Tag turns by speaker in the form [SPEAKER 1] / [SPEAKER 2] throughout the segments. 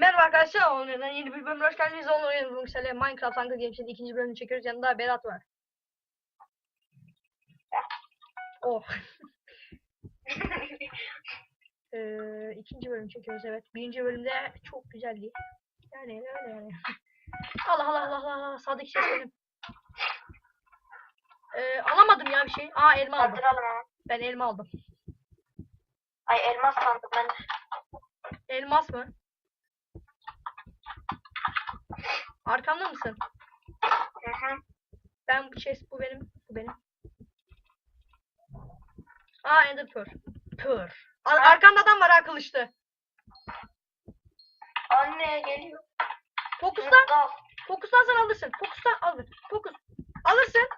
[SPEAKER 1] Merhaba arkadaşlar, Onur'dan yeni bir bölümüne hoş geldiniz. Onur oyunu bu sene Minecraft Hunger Games'in ikinci bölümünü çekiyoruz. Yanında Berat var. Oh. Ee, ikinci bölüm çekiyoruz evet. Birinci bölümde çok güzeldi. Yani öyle yani. Allah Allah Allah Allah Allah. Sağdaki ses benim. Ee, alamadım ya bir şey. Aa elma aldım.
[SPEAKER 2] Kaldıralım.
[SPEAKER 1] Ben elma aldım.
[SPEAKER 2] Ay elmas sandım ben.
[SPEAKER 1] Elmas mı? Arkamda mısın?
[SPEAKER 2] Hı hı.
[SPEAKER 1] Ben bu chest bu benim. Bu benim. Aa Ender Pearl. Pearl. Ar arkamda adam var ha kılıçlı.
[SPEAKER 2] Anne geliyor.
[SPEAKER 1] Fokuslan.
[SPEAKER 2] Dal.
[SPEAKER 1] Fokuslansan alırsın. Fokuslan al. Fokus. Alırsın.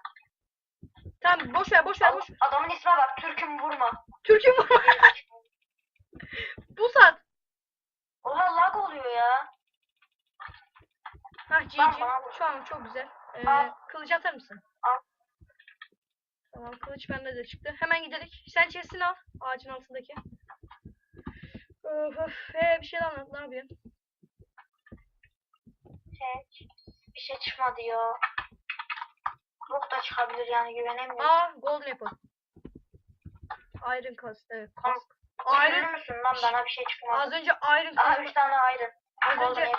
[SPEAKER 1] Tamam boş ver boş ver boş.
[SPEAKER 2] Adamın isme bak. Türk'üm vurma.
[SPEAKER 1] Türk'üm var. bu saat.
[SPEAKER 2] Oha lag oluyor ya.
[SPEAKER 1] Hah GG. Şu an çok güzel. Ee, kılıç atar mısın?
[SPEAKER 2] Al.
[SPEAKER 1] Tamam kılıç bende de çıktı. Hemen gidelim. Sen chest'ini al. Ağacın altındaki. Öf öf. Ee, bir şey anlat. Ne yapıyorsun?
[SPEAKER 2] Şey, bir şey çıkmadı ya. Bok da çıkabilir yani güvenemiyorum.
[SPEAKER 1] Aa golden apple. Iron kask. Evet, kask.
[SPEAKER 2] Iron.
[SPEAKER 1] Iron.
[SPEAKER 2] musun lan bana bir şey çıkmadı.
[SPEAKER 1] Az önce iron
[SPEAKER 2] Aha
[SPEAKER 1] kazma.
[SPEAKER 2] üç tane iron.
[SPEAKER 1] Az önce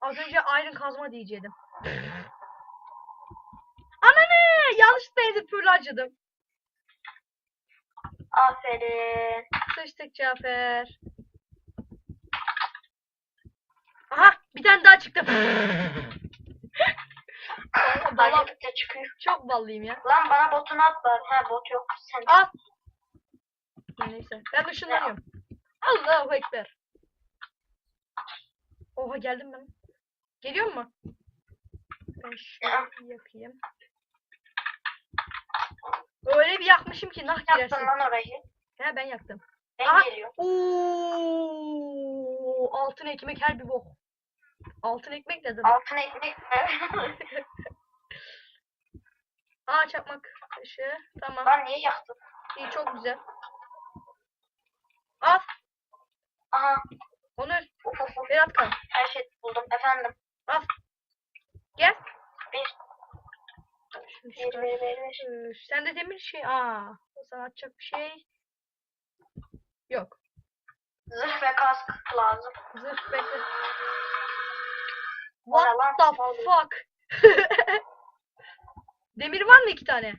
[SPEAKER 1] az önce iron kazma diyecektim. Ananı! Yanlışlıkla Ender Pearl'ü acıdım.
[SPEAKER 2] Aferin.
[SPEAKER 1] Sıçtık Cafer. Aha bir tane daha çıktı.
[SPEAKER 2] Acıdıkça çıkıyor.
[SPEAKER 1] çok ballıyım ya.
[SPEAKER 2] Lan bana botunu at bari. Ha bot yok. Sen.
[SPEAKER 1] Al. Neyse ben ışınlanıyorum. Allahu Ekber. Oha geldim ben. Geliyor mu? Ben şunu yakayım. Öyle bir yakmışım ki nah girersin.
[SPEAKER 2] lan orayı.
[SPEAKER 1] He ben yaktım.
[SPEAKER 2] Ben
[SPEAKER 1] Aha.
[SPEAKER 2] geliyorum.
[SPEAKER 1] Oo, altın ekmek her bir bok. Altın ekmek ne demek?
[SPEAKER 2] Altın ekmek.
[SPEAKER 1] Aa çakmak taşı. Tamam.
[SPEAKER 2] Lan niye yaktın?
[SPEAKER 1] İyi çok güzel. Al.
[SPEAKER 2] Aha.
[SPEAKER 1] Onur. Berat kal.
[SPEAKER 2] Her şey buldum. Efendim.
[SPEAKER 1] Al. Gel.
[SPEAKER 2] Bir. Bir bir bir bir.
[SPEAKER 1] Ee, Sende demir şey. Aa. Sana atacak bir şey. Yok.
[SPEAKER 2] Zırh ve kask lazım.
[SPEAKER 1] Zırh bekle.
[SPEAKER 2] Bana
[SPEAKER 1] What
[SPEAKER 2] lan,
[SPEAKER 1] the
[SPEAKER 2] oluyor?
[SPEAKER 1] fuck? Demir var mı iki tane?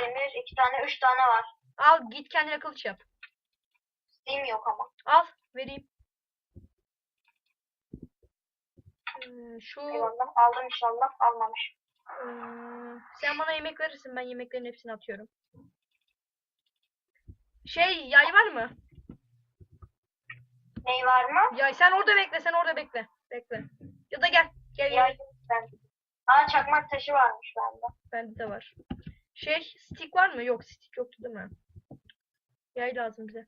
[SPEAKER 2] Demir iki tane, üç tane var.
[SPEAKER 1] Al git kendine kılıç yap.
[SPEAKER 2] Steam yok ama.
[SPEAKER 1] Al vereyim. Ee, şu
[SPEAKER 2] Eyvallah. Aldım inşallah. Almamış.
[SPEAKER 1] ee, sen bana yemek verirsin ben yemeklerin hepsini atıyorum. Şey yay var mı?
[SPEAKER 2] Ney var mı?
[SPEAKER 1] Yay sen orada bekle sen orada bekle. Bekle. Ya da gel. Gel
[SPEAKER 2] Ya
[SPEAKER 1] gel.
[SPEAKER 2] ben. Aa çakmak taşı varmış bende.
[SPEAKER 1] Bende de var. Şey stick var mı? Yok stick yoktu değil mi? Yay lazım bize.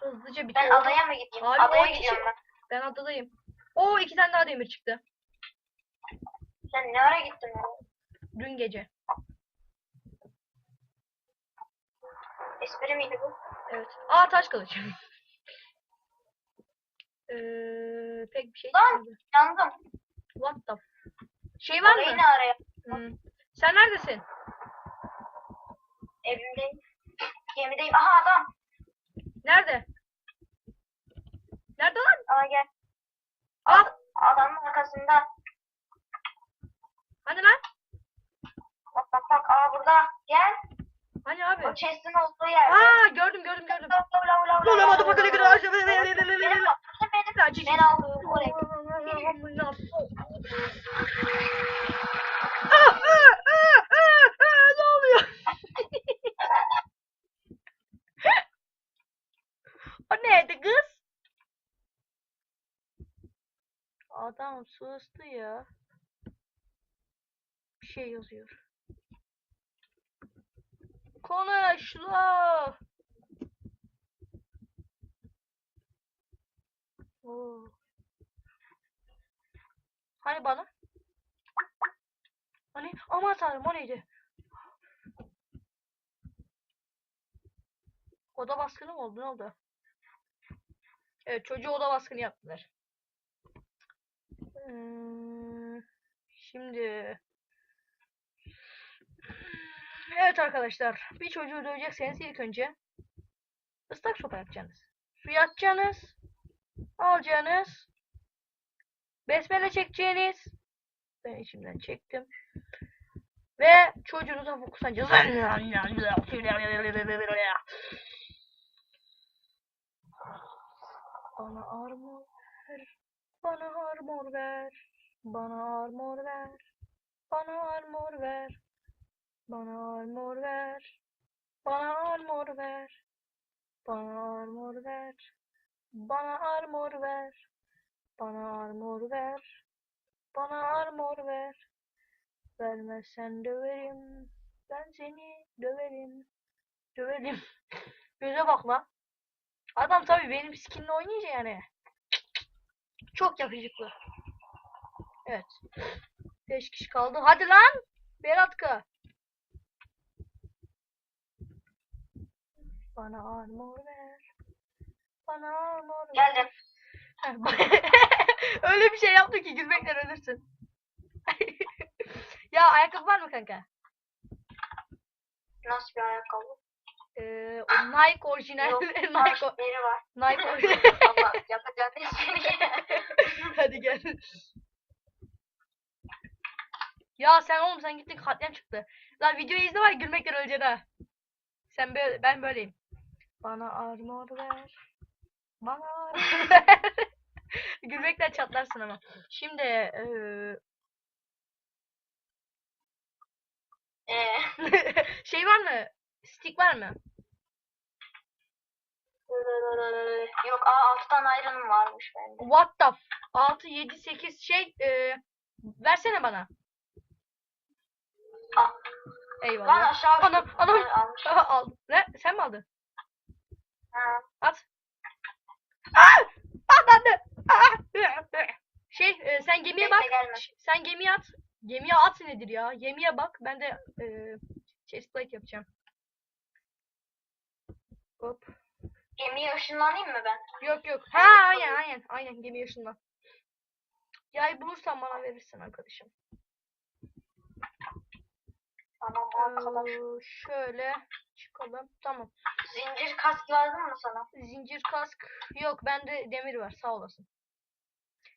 [SPEAKER 1] Hızlıca
[SPEAKER 2] Ben
[SPEAKER 1] bitiyor.
[SPEAKER 2] adaya mı gideyim?
[SPEAKER 1] Abi,
[SPEAKER 2] adaya gidiyorum ben.
[SPEAKER 1] Ben adadayım. Oo iki tane daha demir çıktı.
[SPEAKER 2] Sen ne ara gittin ya?
[SPEAKER 1] Dün gece.
[SPEAKER 2] Espri miydi bu?
[SPEAKER 1] Evet. Aa taş kılıç. Ee, pek bir şey
[SPEAKER 2] Lan!
[SPEAKER 1] çıkmadı.
[SPEAKER 2] Yandım.
[SPEAKER 1] What the Şey var
[SPEAKER 2] Orayı
[SPEAKER 1] mı?
[SPEAKER 2] ne araya?
[SPEAKER 1] Hmm. Sen neredesin?
[SPEAKER 2] Evimdeyim. Gemideyim. Aha adam.
[SPEAKER 1] Nerede Hani abi?
[SPEAKER 2] O chest'in olduğu yerde.
[SPEAKER 1] Aa gördüm gördüm gördüm.
[SPEAKER 2] Lola
[SPEAKER 1] motherfucker, nigga, I-
[SPEAKER 2] Benim benim.
[SPEAKER 1] Kaçış.
[SPEAKER 2] Ben aldım oraya.
[SPEAKER 1] Ah, ah, ah, ah, ah, Ne oluyor? o neydi kız? Adam sustu ya. Bir şey yazıyor. Konuş la. Hani bana? Hani aman tanrım o neydi? Oda baskını mı oldu? Ne oldu? Evet çocuğu oda baskını yaptılar. Hmm, şimdi Evet arkadaşlar bir çocuğu dövecekseniz ilk önce ıslak sopa yapacaksınız. Su atacaksınız. Alacaksınız. Besmele çekeceğiniz. Ben içimden çektim. Ve çocuğunuza fokuslanacaksınız. Bana armor ver. Bana armor ver. Bana armor ver. Bana armor ver. Bana armor ver. Bana armor ver. Bana armor ver. Bana armor ver. Bana armor ver. Bana armor ver. Vermezsen döverim. Ben seni döverim. Döverim. Göze bak lan. Adam tabii benim skinle oynayınca yani. Çok yakışıklı. Evet. 5 kişi kaldı. Hadi lan. Beratka. Bana armor ver. Bana armor ver.
[SPEAKER 2] Geldim.
[SPEAKER 1] Öyle bir şey yaptı ki gülmekten ölürsün. ya ayakkabı var mı kanka?
[SPEAKER 2] Nasıl bir ayakkabı?
[SPEAKER 1] Ee, o Nike orijinal.
[SPEAKER 2] Yok,
[SPEAKER 1] Nike,
[SPEAKER 2] Var, biri var.
[SPEAKER 1] Nike orijinal.
[SPEAKER 2] Allah yapacağın hiçbiri.
[SPEAKER 1] Hadi gel. Ya sen oğlum sen gittin katliam çıktı. Lan videoyu izle var gülmekten öleceksin ha. Sen böyle, ben böyleyim. Bana armor ver. Bana armor ver. Gülmekten çatlarsın ama. Şimdi eee,
[SPEAKER 2] Ee,
[SPEAKER 1] şey var mı? Stick var mı?
[SPEAKER 2] yok aa altı tane ayrınım varmış bende.
[SPEAKER 1] What the f- 6 7 8 şey eee, versene bana.
[SPEAKER 2] Lan
[SPEAKER 1] Eyvallah.
[SPEAKER 2] aşağı
[SPEAKER 1] Anam,
[SPEAKER 2] düştüm.
[SPEAKER 1] anam.
[SPEAKER 2] Ben almış.
[SPEAKER 1] Aha, al. Ne? Sen mi aldın?
[SPEAKER 2] Ha.
[SPEAKER 1] At. At anne. Aa! Şey e, sen gemiye bak.
[SPEAKER 2] Gelme.
[SPEAKER 1] Sen gemiye at. Gemiye at nedir ya? Gemiye bak. Ben de e, chestplate yapacağım. Hop.
[SPEAKER 2] Gemiye ışınlanayım mı ben?
[SPEAKER 1] Yok yok. Ha aynen aynen. Aynen gemi yaşından. Yay bulursan bana verirsin arkadaşım.
[SPEAKER 2] Tamam arkadaş.
[SPEAKER 1] Ee, şöyle çıkalım. Tamam.
[SPEAKER 2] Zincir kask lazım mı sana?
[SPEAKER 1] Zincir kask. Yok bende demir var. Sağ olasın.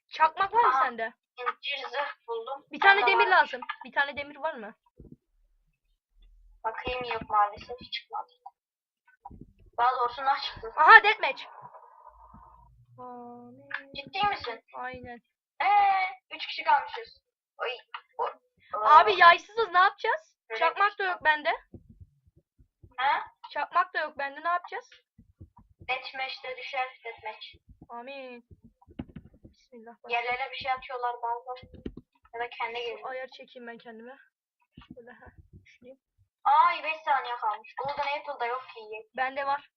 [SPEAKER 1] Çakmak var mı
[SPEAKER 2] Aha.
[SPEAKER 1] sende?
[SPEAKER 2] Zincir zırh buldum.
[SPEAKER 1] Bir tane
[SPEAKER 2] Bende
[SPEAKER 1] demir
[SPEAKER 2] var.
[SPEAKER 1] lazım. Bir tane demir var mı?
[SPEAKER 2] Bakayım yok maalesef çıkmadı. Daha doğrusu nah çıktı.
[SPEAKER 1] Aha deathmatch.
[SPEAKER 2] Ciddi misin?
[SPEAKER 1] Aynen.
[SPEAKER 2] Eee 3 kişi kalmışız. Oy. o-
[SPEAKER 1] Abi yaysızız ne yapacağız?
[SPEAKER 2] Evet.
[SPEAKER 1] Çakmak da yok bende. Çakmak da yok bende ne yapacağız?
[SPEAKER 2] Deathmatch'te düşer deathmatch.
[SPEAKER 1] Amin. Bismillah.
[SPEAKER 2] Yerlere bir şey atıyorlar bazıları. Ya da kendi geliyor.
[SPEAKER 1] Ayar çekeyim ben kendime. Şöyle ha. Düşüneyim.
[SPEAKER 2] Ay 5 saniye kalmış. Golden Apple'da yok ki.
[SPEAKER 1] Bende var.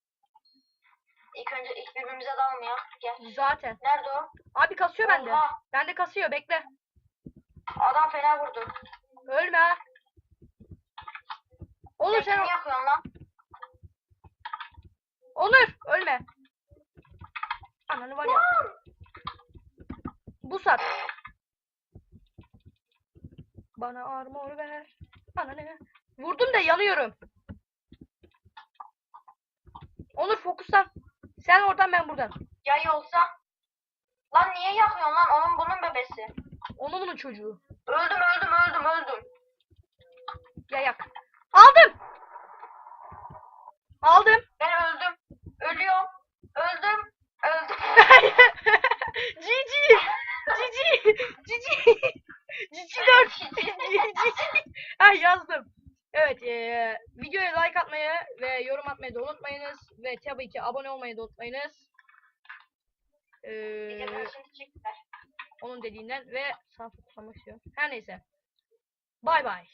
[SPEAKER 2] İlk önce ilk birbirimize dalmayalım. Gel.
[SPEAKER 1] Zaten.
[SPEAKER 2] Nerede o?
[SPEAKER 1] Abi kasıyor bende. Bende kasıyor bekle.
[SPEAKER 2] adam fena vurdu.
[SPEAKER 1] Ölme. Onur
[SPEAKER 2] Sen
[SPEAKER 1] sen
[SPEAKER 2] yakıyorsun lan?
[SPEAKER 1] Onur ölme. Ananı var ya. Bu sat. Bana armor ver. Ananı. Vurdum da yanıyorum. Onur fokuslan. Sen oradan ben buradan.
[SPEAKER 2] Yay olsa. Lan niye yakıyorsun lan? Onun bunun bebesi.
[SPEAKER 1] Onun bunun çocuğu.
[SPEAKER 2] Öldüm öldüm öldüm öldüm.
[SPEAKER 1] Ya yak. Aldım. Aldım.
[SPEAKER 2] Ben öldüm. Ölüyorum. Öldüm. Öldüm.
[SPEAKER 1] Cici. Cici. Cici. Cici 4. Cici. Ha yazdım. Evet, eee videoya like atmayı ve yorum atmayı da unutmayınız ve tabii ki abone olmayı da unutmayınız.
[SPEAKER 2] Çektiler.
[SPEAKER 1] onun dediğinden ve sağ fokuslamak istiyorum. Her neyse. Bay bay.